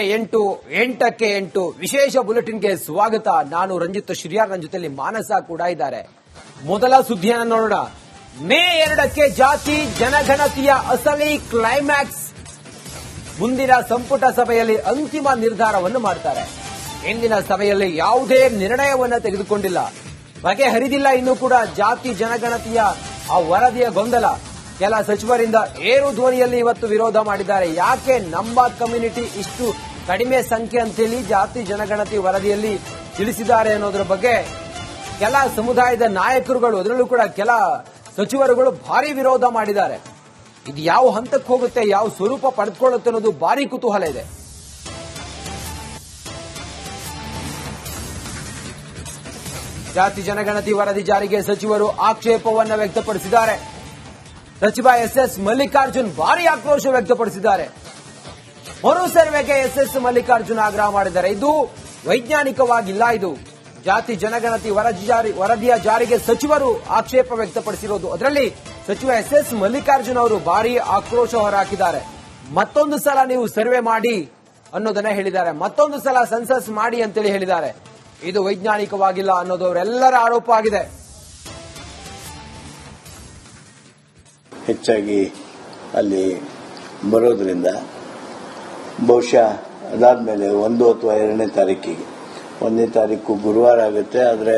ಎಂಟು, ಎಂಟಕ್ಕೆ ಎಂಟು, ವಿಶೇಷ ಬುಲೆಟಿನ್ಗೆ ಸ್ವಾಗತ. ನಾನು ರಂಜಿತ್ ಶ್ರೀಯಾರ್ ನನ್ನ ಜೊತೆಲಿ ಮಾನಸ ಕೂಡ ಇದ್ದಾರೆ. ಮೊದಲ ಸುದ್ದಿಯನ್ನು ನೋಡೋಣ. ಮೇ ಎರಡಕ್ಕೆ ಜಾತಿ ಜನಗಣತಿಯ ಅಸಲಿ ಕ್ಲೈಮ್ಯಾಕ್ಸ್ ಮುಂದಿನ ಸಂಪುಟ ಸಭೆಯಲ್ಲಿ ಅಂತಿಮ ನಿರ್ಧಾರವನ್ನು ಮಾಡ್ತಾರೆ. ಇಂದಿನ ಸಭೆಯಲ್ಲಿ ಯಾವುದೇ ನಿರ್ಣಯವನ್ನು ತೆಗೆದುಕೊಂಡಿಲ್ಲ. ಬಗೆಹರಿದಿಲ್ಲ ಇನ್ನೂ ಕೂಡ ಜಾತಿ ಜನಗಣತಿಯ ಆ ವರದಿಯ ಗೊಂದಲ. ಕೆಲ ಸಚಿವರಿಂದ ಏರು ಧ್ವನಿಯಲ್ಲಿ ಇವತ್ತು ವಿರೋಧ ಮಾಡಿದ್ದಾರೆ. ಯಾಕೆ ನಮ್ಮ ಕಮ್ಯುನಿಟಿ ಇಷ್ಟು ಕಡಿಮೆ ಸಂಖ್ಯೆ ಅಂತೇಳಿ ಜಾತಿ ಜನಗಣತಿ ವರದಿಯಲ್ಲಿ ತಿಳಿಸಿದ್ದಾರೆ ಅನ್ನೋದ್ರ ಬಗ್ಗೆ ಕೆಲ ಸಮುದಾಯದ ನಾಯಕರುಗಳು, ಅದರಲ್ಲೂ ಕೂಡ ಕೆಲ ಸಚಿವರುಗಳು ಭಾರಿ ವಿರೋಧ ಮಾಡಿದ್ದಾರೆ. ಇದು ಯಾವ ಹಂತಕ್ಕೆ ಹೋಗುತ್ತೆ, ಯಾವ ಸ್ವರೂಪ ಪಡೆದುಕೊಳ್ಳುತ್ತೆ ಅನ್ನೋದು ಭಾರಿ ಕುತೂಹಲ ಇದೆ. ಜಾತಿ ಜನಗಣತಿ ವರದಿ ಜಾರಿಗೆ ಸಚಿವರು ಆಕ್ಷೇಪವನ್ನು ವ್ಯಕ್ತಪಡಿಸಿದ್ದಾರೆ. ಸಚಿವ ಎಸ್ ಎಸ್ ಮಲ್ಲಿಕಾರ್ಜುನ್ ಭಾರಿ ಆಕ್ರೋಶ ವ್ಯಕ್ತಪಡಿಸಿದ್ದಾರೆ. ಮರು ಸರ್ವೆಗೆ ಎಸ್ ಎಸ್ ಮಲ್ಲಿಕಾರ್ಜುನ್ ಆಗ್ರಹ ಮಾಡಿದ್ದಾರೆ. ಇದು ವೈಜ್ಞಾನಿಕವಾಗಿಲ್ಲ ಇದು. ಜಾತಿ ಜನಗಣತಿ ವರದಿ ಜಾರಿ, ವರದಿಯ ಜಾರಿಗೆ ಸಚಿವರು ಆಕ್ಷೇಪ ವ್ಯಕ್ತಪಡಿಸಿರೋದು. ಅದರಲ್ಲಿ ಸಚಿವ ಎಸ್ ಎಸ್ ಮಲ್ಲಿಕಾರ್ಜುನ್ ಅವರು ಭಾರಿ ಆಕ್ರೋಶ ಹೊರಹಾಕಿದ್ದಾರೆ. ಮತ್ತೊಂದು ಸಲ ನೀವು ಸರ್ವೆ ಮಾಡಿ ಅನ್ನೋದನ್ನ ಹೇಳಿದ್ದಾರೆ. ಮತ್ತೊಂದು ಸಲ ಸೆನ್ಸಸ್ ಮಾಡಿ ಅಂತೇಳಿ ಹೇಳಿದ್ದಾರೆ. ಇದು ವೈಜ್ಞಾನಿಕವಾಗಿಲ್ಲ ಅನ್ನೋದು ಅವರೆಲ್ಲರ ಆರೋಪ ಆಗಿದೆ. ಹೆಚ್ಚಾಗಿ ಅಲ್ಲಿ ಬರೋದ್ರಿಂದ ಬಹುಶಃ ಅದಾದಮೇಲೆ ಒಂದು ಅಥವಾ ಎರಡನೇ ತಾರೀಕಿಗೆ. ಒಂದನೇ ತಾರೀಕು ಗುರುವಾರ ಆಗುತ್ತೆ, ಆದರೆ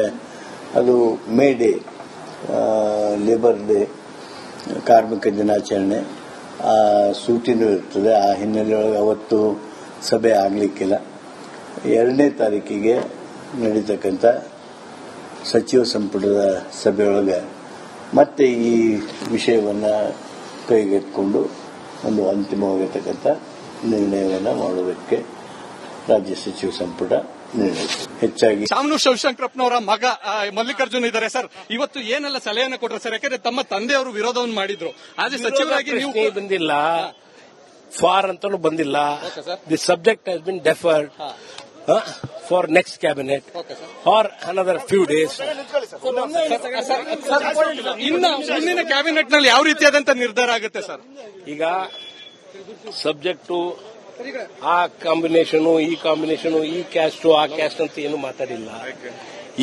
ಅದು ಮೇ ಡೇ ಲೇಬರ್ ಡೇ ಕಾರ್ಮಿಕ ದಿನಾಚರಣೆ. ಆ ಸೂಟಿನೂ ಇರ್ತದೆ, ಆ ಹಿನ್ನೆಲೆಯೊಳಗೆ ಅವತ್ತು ಸಭೆ ಆಗಲಿಕ್ಕಿಲ್ಲ. ಎರಡನೇ ತಾರೀಕಿಗೆ ನಡೀತಕ್ಕಂಥ ಸಚಿವ ಸಂಪುಟದ ಸಭೆಯೊಳಗೆ ಮತ್ತೆ ಈ ವಿಷಯವನ್ನು ಕೈಗೆತ್ತಿಕೊಂಡು ಒಂದು ಅಂತಿಮವಾಗಿರ್ತಕ್ಕಂಥ ನಿರ್ಣಯವನ್ನು ಮಾಡೋದಕ್ಕೆ ರಾಜ್ಯ ಸಚಿವ ಸಂಪುಟ ಹೆಚ್ಚಾಗಿ ಶಾಮನು ಶಿವಶಂಕರಪ್ಪನವರ ಮಗ ಮಲ್ಲಿಕಾರ್ಜುನ್ ಇದ್ದಾರೆ ಸರ್. ಇವತ್ತು ಏನೆಲ್ಲ ಸಲಹೆಯನ್ನು ಕೊಟ್ಟರೆ ಸರ್? ಯಾಕಂದ್ರೆ ತಮ್ಮ ತಂದೆಯವರು ವಿರೋಧವನ್ನು ಮಾಡಿದ್ರು. ಆದ್ರೆ ಸಚಿವರಾಗಿ ನೀವು ಬಂದಿಲ್ಲ. ಫಾರ್ ಅಂತಲೂ ಬಂದಿಲ್ಲ. The subject has been deferred for next cabinet for another few days ಇನ್ನು ಮುಂದಿನ ಕ್ಯಾಬಿನೆಟ್ನಲ್ಲಿ ಯಾವ ರೀತಿಯಾದಂತ ನಿರ್ಧಾರ ಆಗುತ್ತೆ ಸರ್? ಈಗ ಸಬ್ಜೆಕ್ಟು ಆ ಕಾಂಬಿನೇಷನು ಈ ಕಾಂಬಿನೇಷನು ಈ ಕ್ಯಾಸ್ಟು ಆ ಕ್ಯಾಸ್ಟ್ ಅಂತ ಏನು ಮಾತಾಡಿಲ್ಲ.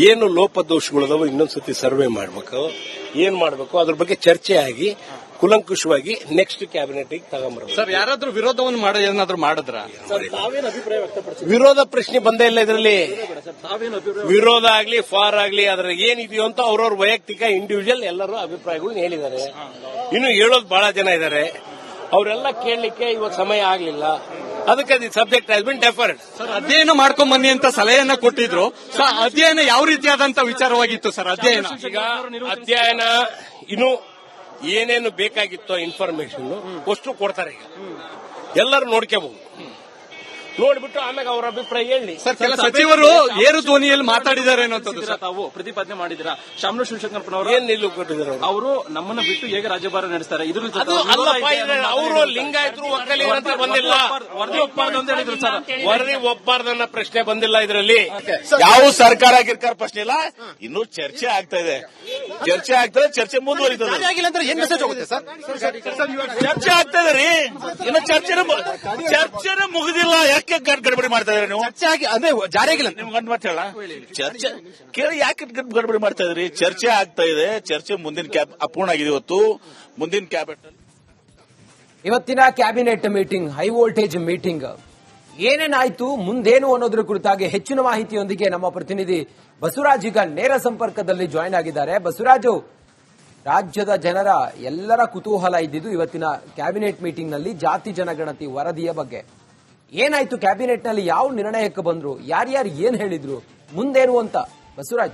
ಏನು ಲೋಪದೋಷಗಳದಾವ ಇನ್ನೊಂದ್ಸತಿ ಸರ್ವೆ ಮಾಡಬೇಕು. ಏನ್ ಮಾಡಬೇಕು? ಅದ್ರ ಬಗ್ಗೆ ಚರ್ಚೆ ಆಗಿ ಕುಲಂಕುಷವಾಗಿ ನೆಕ್ಸ್ಟ್ ಕ್ಯಾಬಿನೆಟ್ ತಗೊಂಬರ್ಬೇಕು. ಸರ್ ಯಾರಾದ್ರೂ ವಿರೋಧವನ್ನು ಮಾಡ ಏನಾದ್ರೂ ಮಾಡಿದ್ರ? ವಿರೋಧ ಪ್ರಶ್ನೆ ಬಂದೇ ಇಲ್ಲ ಇದರಲ್ಲಿ. ವಿರೋಧ ಆಗ್ಲಿ ಫಾರ್ ಆಗ್ಲಿ ಅದ್ರ ಏನಿದೆಯೋ ಅಂತ ಅವ್ರವ್ರ ವೈಯಕ್ತಿಕ ಇಂಡಿವಿಜುವಲ್ ಎಲ್ಲರೂ ಅಭಿಪ್ರಾಯಗಳು ಹೇಳಿದ್ದಾರೆ. ಇನ್ನು ಹೇಳೋದು ಬಹಳ ಜನ ಇದ್ದಾರೆ. ಅವರೆಲ್ಲ ಕೇಳಲಿಕ್ಕೆ ಇವತ್ತು ಸಮಯ ಆಗಲಿಲ್ಲ. ಅದಕ್ಕೆ the subject has been deferred sir ಅಧ್ಯಯನ ಮಾಡ್ಕೊಂಡ್ ಬನ್ನಿ ಅಂತ ಸಲಹೆಯನ್ನ ಕೊಟ್ಟಿದ್ರು. ಸರ್ ಅಧ್ಯಯನ ಯಾವ ರೀತಿಯಾದಂತ ವಿಚಾರವಾಗಿತ್ತು ಸರ್ ಅಧ್ಯಯನ? ಈಗ ಅಧ್ಯಯನ ಇನ್ನು ಏನೇನು ಬೇಕಾಗಿತ್ತೋ ಇನ್ಫಾರ್ಮೇಶನ್ ಅಷ್ಟು ಕೊಡ್ತಾರೆ ಈಗ. ಎಲ್ಲರೂ ನೋಡ್ಕೋಬಹುದು ನೋಡ್ಬಿಟ್ಟು ಆಮೇಲೆ ಅವರ ಅಭಿಪ್ರಾಯ ಹೇಳಿ. ಸರ್ ಕೆಲ ಸಚಿವರು ಏರು ಧ್ವನಿಯಲ್ಲಿ ಮಾತಾಡಿದ್ದಾರೆ ಅನ್ನೋಂಥದ್ದು ಸರ್. ತಾವು ಪ್ರತಿಪಾದನೆ ಮಾಡಿದಿರಾ ಶಾಮನು ಶಿವಶಂಕರಪ್ಪನವರು ಏನ್ ನಿಲ್ಲು ಕೊಟ್ಟಿದ್ದಾರೆ ಅವರು? ಅವರು ನಮ್ಮನ್ನ ಬಿಟ್ಟು ಹೇಗೆ ರಾಜ್ಯಭಾರ ನಡೆಸ್ತಾರೆ? ಇದ್ರ ಜೊತೆ ಅದು ವಿರೋಧ ಅಲ್ಲಪ್ಪ ಇದೆ ಅನ್ನೋ ಅವರು ಲಿಂಗಾಯತರು ಒಕ್ಕಲಿಗರ ಅಂತ ಬಂದಿಲ್ಲ. ವರದಿ ಒಪ್ಪಾರ್ದು ಅಂತ ಹೇಳಿದ್ರು ಸರ್. ವರದಿ ಒಪ್ಪಾರ್ದನ್ನ ಪ್ರಶ್ನೆ ಬಂದಿಲ್ಲ ಇದರಲ್ಲಿ. ಯಾವ ಸರ್ಕಾರ ಗಿರ್ಕಾರ ಪ್ರಶ್ನೆ ಇಲ್ಲ. ಇನ್ನು ಚರ್ಚೆ ಆಗ್ತಾ ಇದೆ. ಚರ್ಚೆ ಆಗ್ತದೆ ಚರ್ಚೆ ಮುಂದುವರಿತದೆ. ಚರ್ಚೆ ಆಗ್ತದೆ ಇದೆ ರೀ. ಇನ್ನು ಚರ್ಚೆ ಚರ್ಚೆನೇ ಮುಗಿದಿಲ್ಲ. ಯಾಕೆ ಗಡ್- ಗಡ್ಬಡಿ ಮಾಡ್ತಾ ಇದ್ರಿ ನೀವು? ಚರ್ಚೆ ಆಗಿ ಅಂದ್ರೆ ಜಾರಿ ಆಗಿಲ್ಲ ನಿಮ್ಗೆ ಒಂದು ಮಾತು ಹೇಳ. ಚರ್ಚೆ ಕೇಳಿ ಯಾಕೆ ಗಡ್- ಗಡ್ಬಡಿ ಮಾಡ್ತಾ ಇದ್ರಿ? ಚರ್ಚೆ ಆಗ್ತಾ ಇದೆ. ಚರ್ಚೆ ಮುಂದಿನ ಕ್ಯಾಬ್ ಅಪೂರ್ಣ ಆಗಿದೆ ಇವತ್ತು. ಮುಂದಿನ ಕ್ಯಾಬಿನೆಟ್ ಇವತ್ತಿನ cabinet meeting high voltage meeting. ಏನೇನಾಯ್ತು ಮುಂದೇನು ಅನ್ನೋದ್ರ ಕುರಿತಾಗಿ ಹೆಚ್ಚಿನ ಮಾಹಿತಿಯೊಂದಿಗೆ ನಮ್ಮ ಪ್ರತಿನಿಧಿ ಬಸವರಾಜ್ ಈಗ ನೇರ ಸಂಪರ್ಕದಲ್ಲಿ ಜಾಯಿನ್ ಆಗಿದ್ದಾರೆ. ಬಸವರಾಜು ರಾಜ್ಯದ ಜನರ ಎಲ್ಲರ ಕುತೂಹಲ ಇದ್ದಿದ್ದು ಇವತ್ತಿನ ಕ್ಯಾಬಿನೆಟ್ ಮೀಟಿಂಗ್ನಲ್ಲಿ ಜಾತಿ ಜನಗಣತಿ ವರದಿಯ ಬಗ್ಗೆ. ಏನಾಯ್ತು ಕ್ಯಾಬಿನೆಟ್ನಲ್ಲಿ ಯಾವ ನಿರ್ಣಯಕ್ಕೆ ಬಂದ್ರು? ಯಾರ್ಯಾರು ಏನ್ ಹೇಳಿದ್ರು? ಮುಂದೇನು ಅಂತ ಬಸವರಾಜ್.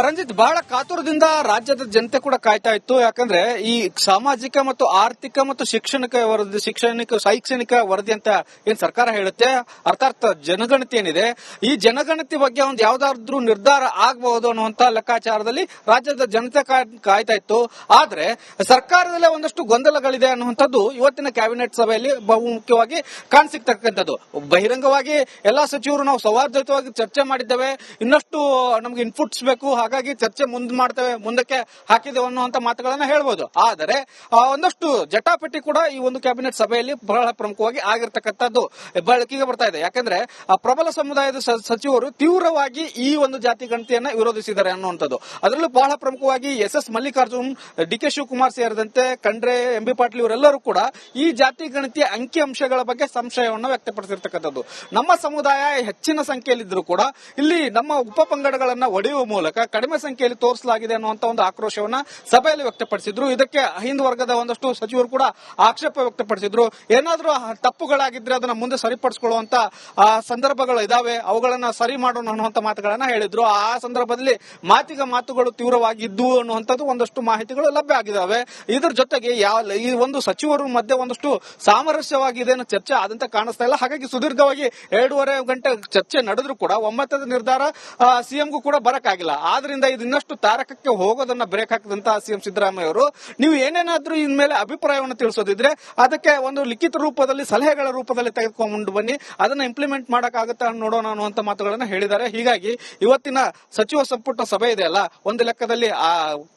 ರಂಜಿತ್, ಬಹಳ ಕಾತುರದಿಂದ ರಾಜ್ಯದ ಜನತೆ ಕೂಡ ಕಾಯ್ತಾ ಇತ್ತು. ಯಾಕಂದ್ರೆ ಈ ಸಾಮಾಜಿಕ ಮತ್ತು ಆರ್ಥಿಕ ಮತ್ತು ಶಿಕ್ಷಣಿಕ ವರದಿ, ಶಿಕ್ಷಣಿಕ, ಶೈಕ್ಷಣಿಕ ವರದಿ ಅಂತ ಏನ್ ಸರ್ಕಾರ ಹೇಳುತ್ತೆ? ಅರ್ಥಾತ್ ಜನಗಣತಿ ಏನಿದೆ? ಈ ಜನಗಣತಿ ಬಗ್ಗೆ ಒಂದು ಯಾವ್ದಾದ್ರು ನಿರ್ಧಾರ ಆಗಬಹುದು ಅನ್ನುವಂತ ಲೆಕ್ಕಾಚಾರದಲ್ಲಿ ರಾಜ್ಯದ ಜನತೆ ಕಾಯ್- ಕಾಯ್ತಾ ಇತ್ತು. ಆದ್ರೆ ಸರ್ಕಾರದಲ್ಲೇ ಒಂದಷ್ಟು ಗೊಂದಲಗಳಿದೆ ಅನ್ನುವಂಥದ್ದು ಇವತ್ತಿನ ಕ್ಯಾಬಿನೆಟ್ ಸಭೆಯಲ್ಲಿ ಬಹು ಮುಖ್ಯವಾಗಿ ಬಹಿರಂಗವಾಗಿ ಎಲ್ಲಾ ಸಚಿವರು ನಾವು ಸೌಹಾರ್ದಯುತವಾಗಿ ಚರ್ಚೆ ಮಾಡಿದ್ದೇವೆ. ಇನ್ನಷ್ಟು ನಮ್ಗೆ ಇನ್ಪುಟ್ಸ್ ಬೇಕು. ಹಾಗಾಗಿ ಚರ್ಚೆ ಮುಂದ್ ಮಾಡ್ತೇವೆ, ಮುಂದಕ್ಕೆ ಹಾಕಿದೆ ಅನ್ನುವಂತ ಮಾತುಗಳನ್ನ ಹೇಳ್ಬೋದು. ಆದರೆ ಒಂದಷ್ಟು ಜಟಾಪಟ್ಟಿ ಕೂಡ ಈ ಒಂದು ಕ್ಯಾಬಿನೆಟ್ ಸಭೆಯಲ್ಲಿ ಬಹಳ ಪ್ರಮುಖವಾಗಿ ಆಗಿರ್ತಕ್ಕಂಥದ್ದು ಬಳಕೆಗೆ ಬರ್ತಾ ಇದೆ. ಯಾಕಂದ್ರೆ ಪ್ರಬಲ ಸಮುದಾಯದ ಸಚಿವರು ತೀವ್ರವಾಗಿ ಈ ಒಂದು ಜಾತಿ ಗಣತಿಯನ್ನ ವಿರೋಧಿಸಿದ್ದಾರೆ ಅನ್ನುವಂಥದ್ದು. ಅದರಲ್ಲೂ ಬಹಳ ಪ್ರಮುಖವಾಗಿ S S Mallikarjun, D K Shivakumar ಸೇರಿದಂತೆ ಖಂಡ್ರೆ, ಎಂ ಬಿ ಪಾಟೀಲ್ ಇವರೆಲ್ಲರೂ ಕೂಡ ಈ ಜಾತಿ ಗಣತಿಯ ಅಂಕಿ ಅಂಶಗಳ ಬಗ್ಗೆ ಸಂಶಯವನ್ನು ವ್ಯಕ್ತಪಡಿಸಿರ್ತಕ್ಕಂಥದ್ದು. ನಮ್ಮ ಸಮುದಾಯ ಹೆಚ್ಚಿನ ಸಂಖ್ಯೆಯಲ್ಲಿದ್ದರೂ ಕೂಡ ಇಲ್ಲಿ ನಮ್ಮ ಉಪ ಪಂಗಡಗಳನ್ನ ಒಡೆಯುವ ಮೂಲಕ ಕಡಿಮೆ ಸಂಖ್ಯೆಯಲ್ಲಿ ತೋರಿಸಲಾಗಿದೆ ಅನ್ನುವಂತ ಒಂದು ಆಕ್ರೋಶವನ್ನ ಸಭೆಯಲ್ಲಿ ವ್ಯಕ್ತಪಡಿಸಿದ್ರು. ಇದಕ್ಕೆ ಹಿಂದ್ ವರ್ಗದ ಒಂದಷ್ಟು ಸಚಿವರು ಕೂಡ ಆಕ್ಷೇಪ ವ್ಯಕ್ತಪಡಿಸಿದ್ರು. ಏನಾದರೂ ತಪ್ಪುಗಳಾಗಿದ್ರೆ ಅದನ್ನ ಮುಂದೆ ಸರಿಪಡಿಸಿಕೊಳ್ಳುವಂತ ಸಂದರ್ಭಗಳು ಇದಾವೆ. ಅವುಗಳನ್ನ ಸರಿ ಮಾಡೋಣ ಅನ್ನುವಂತ ಮಾತುಗಳನ್ನ ಹೇಳಿದ್ರು. ಆ ಸಂದರ್ಭದಲ್ಲಿ ಮಾತಿಗ ಮಾತುಗಳು ತೀವ್ರವಾಗಿದ್ದು ಅನ್ನುವಂಥದ್ದು ಒಂದಷ್ಟು ಮಾಹಿತಿಗಳು ಲಭ್ಯ ಆಗಿದಾವೆ. ಇದ್ರ ಜೊತೆಗೆ ಯಾವ ಈ ಒಂದು ಸಚಿವರು ಮಧ್ಯೆ ಒಂದಷ್ಟು ಸಾಮರಸ್ಯವಾಗಿ ಇದೇನು ಚರ್ಚೆ ಆದಂತ ಕಾಣಿಸ್ತಾ ಇಲ್ಲ. ಹಾಗಾಗಿ ಸುದೀರ್ಘವಾಗಿ ಎರಡೂವರೆ ಗಂಟೆ ಚರ್ಚೆ ನಡೆದ್ರು ಕೂಡ ಒಮ್ಮತದ ನಿರ್ಧಾರ ಸಿಎಂಗೂ ಕೂಡ ಬರಕ್ಕಾಗಿಲ್ಲ. ಆದ್ರಿಂದ ಇದು ಇನ್ನಷ್ಟು ತಾರಕಕ್ಕೆ ಹೋಗೋದನ್ನ ಬ್ರೇಕ್ ಹಾಕಿದಂತ ಸಿಎಂ ಸಿದ್ದರಾಮಯ್ಯ ಅವರು ನೀವು ಏನೇನಾದ್ರೂ ಇನ್ಮೇಲೆ ಅಭಿಪ್ರಾಯವನ್ನು ತಿಳಿಸೋದಿದ್ರೆ ಅದಕ್ಕೆ ಒಂದು ಲಿಖಿತ ರೂಪದಲ್ಲಿ, ಸಲಹೆಗಳ ರೂಪದಲ್ಲಿ ತೆಗೆದುಕೊಂಡು ಬನ್ನಿ. ಅದನ್ನ ಇಂಪ್ಲಿಮೆಂಟ್ ಮಾಡಕ್ಕಾಗತ್ತಾ ನೋಡೋಣ ಅನ್ನುವಂತ ಮಾತುಗಳನ್ನ ಹೇಳಿದ್ದಾರೆ. ಹೀಗಾಗಿ ಇವತ್ತಿನ ಸಚಿವ ಸಂಪುಟ ಸಭೆ ಇದೆ ಅಲ್ಲ, ಒಂದು ಲೆಕ್ಕದಲ್ಲಿ ಆ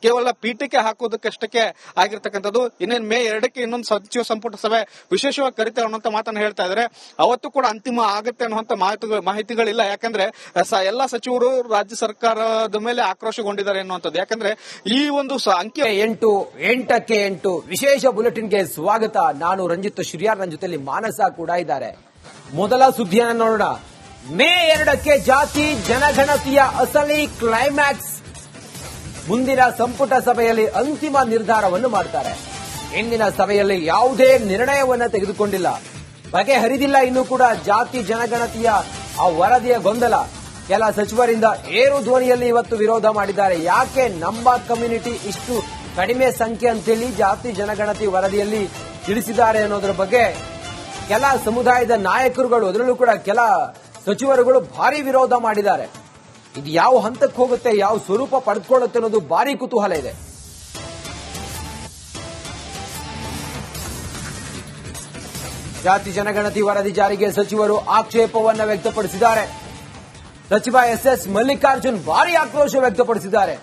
ಕೇವಲ ಪೀಠಕ್ಕೆ ಹಾಕೋದಕ್ಕಷ್ಟಕ್ಕೆ ಆಗಿರ್ತಕ್ಕಂಥದ್ದು. ಇನ್ನೇನು ಮೇ ಎರಡಕ್ಕೆ ಇನ್ನೊಂದು ಸಚಿವ ಸಂಪುಟ ಸಭೆ ವಿಶೇಷವಾಗಿ ಕರಿತೇವೆ ಅನ್ನುವಂತ ಮಾತನ್ನ ಹೇಳ್ತಾ ಇದ್ದಾರೆ. ಅವತ್ತು ಕೂಡ ಅಂತಿಮ ಆಗುತ್ತೆ ಅನ್ನುವಂತ ಮಾಹಿತಿಗಳು ಮಾಹಿತಿಗಳಿಲ್ಲ. ಯಾಕಂದ್ರೆ ಎಲ್ಲಾ ಸಚಿವರು ರಾಜ್ಯ ಸರ್ಕಾರದ ಮೇಲೆ ಆಕ್ರೋಶಗೊಂಡಿದ್ದಾರೆ ಅನ್ನುವಂಥದ್ದು ಯಾಕಂದ್ರೆ ಈ ಒಂದು ಅಂಕಿ ಎಂಟು, ಎಂಟಕ್ಕೆ ಎಂಟು ವಿಶೇಷ ಬುಲೆಟಿನ್ಗೆ ಸ್ವಾಗತ. ನಾನು ರಂಜಿತ್ ಶ್ರೀಯಾರ್ ನನ್ನ ಜೊತೆಯಲ್ಲಿ ಮಾನಸ ಕೂಡ ಇದ್ದಾರೆ. ಮೊದಲ ಸುದ್ದಿಯನ್ನ ನೋಡೋಣ. ಮೇ ಎರಡಕ್ಕೆ ಜಾತಿ ಜನಗಣತಿಯ ಅಸಲಿ ಕ್ಲೈಮ್ಯಾಕ್ಸ್ ಮುಂದಿನ ಸಂಪುಟ ಸಭೆಯಲ್ಲಿ ಅಂತಿಮ ನಿರ್ಧಾರವನ್ನು ಮಾಡ್ತಾರೆ. ಇಂದಿನ ಸಭೆಯಲ್ಲಿ ಯಾವುದೇ ನಿರ್ಣಯವನ್ನು ತೆಗೆದುಕೊಂಡಿಲ್ಲ. ಬಗೆಹರಿದಿಲ್ಲ ಇನ್ನೂ ಕೂಡ ಜಾತಿ ಜನಗಣತಿಯ ಆ ವರದಿಯ ಗೊಂದಲ. ಕೆಲ ಸಚಿವರಿಂದ ಏರು ಧ್ವನಿಯಲ್ಲಿ ಇವತ್ತು ವಿರೋಧ ಮಾಡಿದ್ದಾರೆ. ಯಾಕೆ ನಮ್ಮ ಕಮ್ಯುನಿಟಿ ಇಷ್ಟು ಕಡಿಮೆ ಸಂಖ್ಯೆ ಅಂತೇಳಿ ಜಾತಿ ಜನಗಣತಿ ವರದಿಯಲ್ಲಿ ತಿಳಿಸಿದ್ದಾರೆ ಅನ್ನೋದ್ರ ಬಗ್ಗೆ ಕೆಲ ಸಮುದಾಯದ ನಾಯಕರುಗಳು, ಅದರಲ್ಲೂ ಕೂಡ ಕೆಲ ಸಚಿವರುಗಳು ಭಾರಿ ವಿರೋಧ ಮಾಡಿದ್ದಾರೆ. ಇದು ಯಾವ ಹಂತಕ್ಕೆ ಹೋಗುತ್ತೆ, ಯಾವ ಸ್ವರೂಪ ಪಡೆದುಕೊಳ್ಳುತ್ತೆ ಅನ್ನೋದು ಭಾರಿ ಕುತೂಹಲ ಇದೆ. ಜಾತಿ ಜನಗಣತಿ ವರದಿ ಜಾರಿಗೆ ಸಚಿವರು ಆಕ್ಷೇಪವನ್ನು ವ್ಯಕ್ತಪಡಿಸಿದ್ದಾರೆ. ಸಚಿವ ಎಸ್ ಎಸ್ ಮಲ್ಲಿಕಾರ್ಜುನ್ ಭಾರಿ ಆಕ್ರೋಶ ವ್ಯಕ್ತಪಡಿಸಿದ್ದಾರೆ.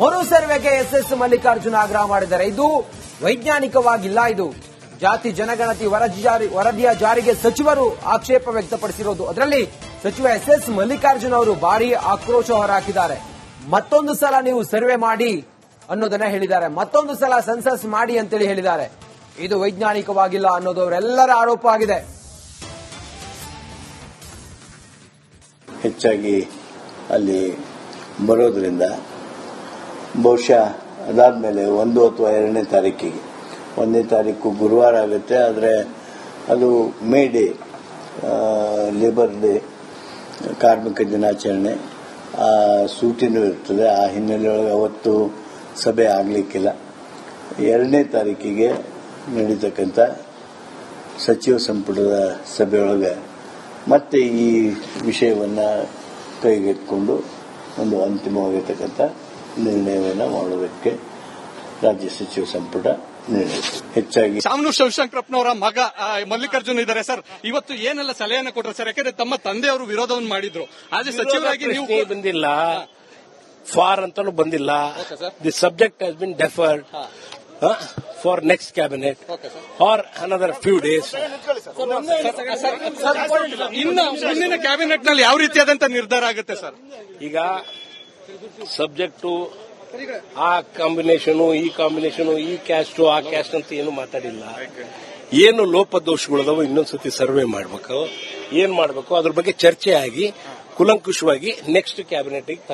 ಮರು ಸರ್ವೆಗೆ ಎಸ್ ಎಸ್ ಮಲ್ಲಿಕಾರ್ಜುನ್ ಆಗ್ರಹ ಮಾಡಿದ್ದಾರೆ ಇದು ವೈಜ್ಞಾನಿಕವಾಗಿಲ್ಲ ಇದು. ಜಾತಿ ಜನಗಣತಿ ವರದಿ ಜಾರಿ, ವರದಿಯ ಜಾರಿಗೆ ಸಚಿವರು ಆಕ್ಷೇಪ ವ್ಯಕ್ತಪಡಿಸಿರೋದು. ಅದರಲ್ಲಿ ಸಚಿವ ಎಸ್ ಎಸ್ ಮಲ್ಲಿಕಾರ್ಜುನ್ ಅವರು ಭಾರಿ ಆಕ್ರೋಶ ಹೊರಹಾಕಿದ್ದಾರೆ. ಮತ್ತೊಂದು ಸಲ ನೀವು ಸರ್ವೆ ಮಾಡಿ ಅನ್ನೋದನ್ನ ಹೇಳಿದ್ದಾರೆ. ಮತ್ತೊಂದು ಸಲ ಸೆನ್ಸಸ್ ಮಾಡಿ ಅಂತೇಳಿ ಹೇಳಿದ್ದಾರೆ. ಇದು ವೈಜ್ಞಾನಿಕವಾಗಿಲ್ಲ ಅನ್ನೋದು ಅವರೆಲ್ಲರ ಆರೋಪ ಆಗಿದೆ. ಹೆಚ್ಚಾಗಿ ಅಲ್ಲಿ ಬರೋದ್ರಿಂದ ಬಹುಶಃ ಅದಾದಮೇಲೆ ಒಂದು ಅಥವಾ ಎರಡನೇ ತಾರೀಕಿಗೆ. ಒಂದನೇ ತಾರೀಕು ಗುರುವಾರ ಆಗುತ್ತೆ, ಆದರೆ ಅದು ಮೇ ಡೇ ಲೇಬರ್ ಡೇ ಕಾರ್ಮಿಕ ದಿನಾಚರಣೆ. ಆ ಸೂಟಿನೂ ಇರ್ತದೆ, ಆ ಹಿನ್ನೆಲೆಯೊಳಗೆ ಅವತ್ತು ಸಭೆ ಆಗಲಿಕ್ಕಿಲ್ಲ. ಎರಡನೇ ತಾರೀಕಿಗೆ ನಡೀತಕ್ಕಂಥ ಸಚಿವ ಸಂಪುಟದ ಸಭೆಯೊಳಗೆ ಮತ್ತೆ ಈ ವಿಷಯವನ್ನು ಕೈಗೆತ್ತಿಕೊಂಡು ಒಂದು ಅಂತಿಮವಾಗಿರ್ತಕ್ಕಂಥ ನಿರ್ಣಯವನ್ನು ಮಾಡುವುದಕ್ಕೆ ರಾಜ್ಯ ಸಚಿವ ಸಂಪುಟ ಹೆಚ್ಚಾಗಿ ಶಾಮನು ಶಿವಶಂಕರಪ್ಪನವರ ಮಗ ಮಲ್ಲಿಕಾರ್ಜುನ್ ಇದ್ದಾರೆ ಸರ್. ಇವತ್ತು ಏನೆಲ್ಲ ಸಲಹೆಯನ್ನು ಕೊಟ್ಟರು ಸರ್? ಯಾಕಂದ್ರೆ ತಮ್ಮ ತಂದೆಯವರು ವಿರೋಧವನ್ನು ಮಾಡಿದ್ರು. ಆದ್ರೆ ಸಚಿವರಾಗಿ ನೀವು ಬಂದಿಲ್ಲ. ಫಾರ್ ಅಂತಲೂ ಬಂದಿಲ್ಲ. The subject has been deferred for next cabinet for another few days ಇನ್ನು ಮುಂದಿನ ಕ್ಯಾಬಿನೆಟ್ನಲ್ಲಿ ಯಾವ ರೀತಿಯಾದಂತ ನಿರ್ಧಾರ ಆಗುತ್ತೆ ಸರ್ ಈಗ ಸಬ್ಜೆಕ್ಟು ಆ ಕಾಂಬಿನೇಷನು ಈ ಕಾಂಬಿನೇಷನು ಈ ಕ್ಯಾಸ್ಟ್ ಆ ಕ್ಯಾಸ್ಟ್ ಅಂತ ಏನು ಮಾತಾಡಿಲ್ಲ. ಏನು ಲೋಪದೋಷಗಳದಾವ ಇನ್ನೊಂದ್ಸತಿ ಸರ್ವೆ ಮಾಡಬೇಕು. ಏನ್ ಮಾಡಬೇಕು? ಅದ್ರ ಬಗ್ಗೆ ಚರ್ಚೆ ಆಗಿ ಕುಲಂಕುಷವಾಗಿ ನೆಕ್ಸ್ಟ್ ಕ್ಯಾಬಿನೆಟ್ ತಗೊಂಡ್